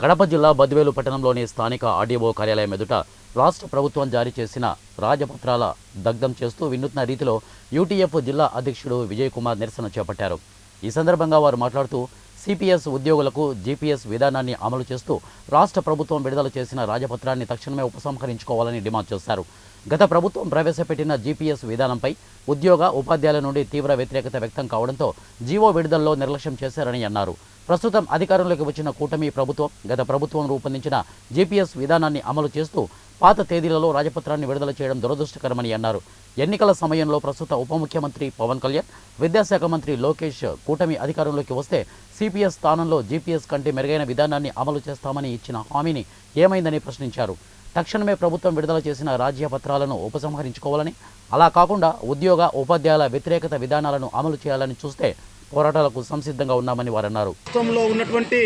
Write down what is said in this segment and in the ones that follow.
కడప జిల్లా బద్వేలు పట్టణంలోని స్థానిక ఆర్డీఓ కార్యాలయం ఎదుట రాష్ట్ర ప్రభుత్వం జారీ చేసిన రాజపత్రాల దగ్ధం చేస్తూ వినూత్న రీతిలో యూటీఎఫ్ జిల్లా అధ్యక్షుడు విజయ్ కుమార్ నిరసన చేపట్టారు. ఈ సందర్భంగా వారు మాట్లాడుతూ సిపిఎస్ ఉద్యోగులకు జీపీఎస్ విధానాన్ని అమలు చేస్తూ రాష్ట్ర ప్రభుత్వం విడుదల చేసిన రాజపత్రాన్ని తక్షణమే ఉపసంహరించుకోవాలని డిమాండ్ చేశారు. గత ప్రభుత్వం ప్రవేశపెట్టిన జీపీఎస్ విధానంపై ఉద్యోగ ఉపాధ్యాయుల నుండి తీవ్ర వ్యతిరేకత వ్యక్తం కావడంతో జీవో విడుదలలో నిర్లక్ష్యం చేశారని అన్నారు. ప్రస్తుతం అధికారంలోకి వచ్చిన కూటమి ప్రభుత్వం గత ప్రభుత్వం రూపొందించిన జీపీఎస్ విధానాన్ని అమలు చేస్తూ పాత తేదీలలో రాజపత్రాన్ని విడుదల చేయడం దురదృష్టకరమని అన్నారు. ఎన్నికల సమయంలో ప్రస్తుత ఉప ముఖ్యమంత్రి పవన్ కళ్యాణ్ విద్యాశాఖ మంత్రి లోకేష్ కూటమి అధికారంలోకి వస్తే సిపిఎస్ స్థానంలో జీపీఎస్ కంటే మెరుగైన విధానాన్ని అమలు చేస్తామని ఇచ్చిన హామీని ఏమైందని ప్రశ్నించారు. తక్షణమే ప్రభుత్వం విడుదల చేసిన రాజ్య పత్రాలను ఉపసంహరించుకోవాలని అలా కాకుండా ఉద్యోగ ఉపాధ్యాయుల వ్యతిరేకత విధానాలను అమలు చేయాలని చూస్తే పోరాటాలకు సంసిద్ధంగా ఉన్నామని వారన్నారు. రాష్ట్రంలో ఉన్నటువంటి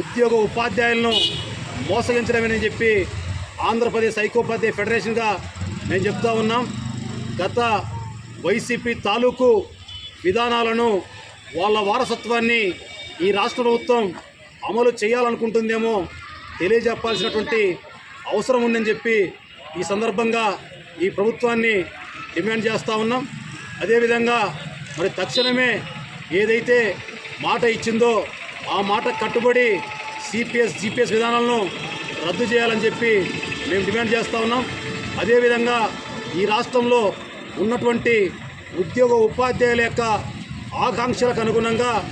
ఉద్యోగ ఉపాధ్యాయులను మోసగించడమేనని చెప్పి ఆంధ్రప్రదేశ్ ఐకోపాధ్యాయ ఫెడరేషన్గా మేము చెప్తా ఉన్నాం. గత వైసీపీ తాలూకు విధానాలను వాళ్ళ వారసత్వాన్ని ఈ రాష్ట్ర ప్రభుత్వం అమలు చేయాలనుకుంటుందేమో తెలియజెప్పాల్సినటువంటి అవసరం ఉందని చెప్పి ఈ సందర్భంగా ఈ ప్రభుత్వాన్ని డిమాండ్ చేస్తూ ఉన్నాం. అదేవిధంగా మరి తక్షణమే ఏదైతే మాట ఇచ్చిందో ఆ మాట కట్టుబడి సిపిఎస్ జిపిఎస్ విధానాలను రద్దు చేయాలని చెప్పి మేము డిమాండ్ చేస్తూ ఉన్నాం. అదేవిధంగా ఈ రాష్ట్రంలో ఉన్నటువంటి ఉద్యోగ ఉపాధ్యాయుల యొక్క ఆకాంక్షలకు అనుగుణంగా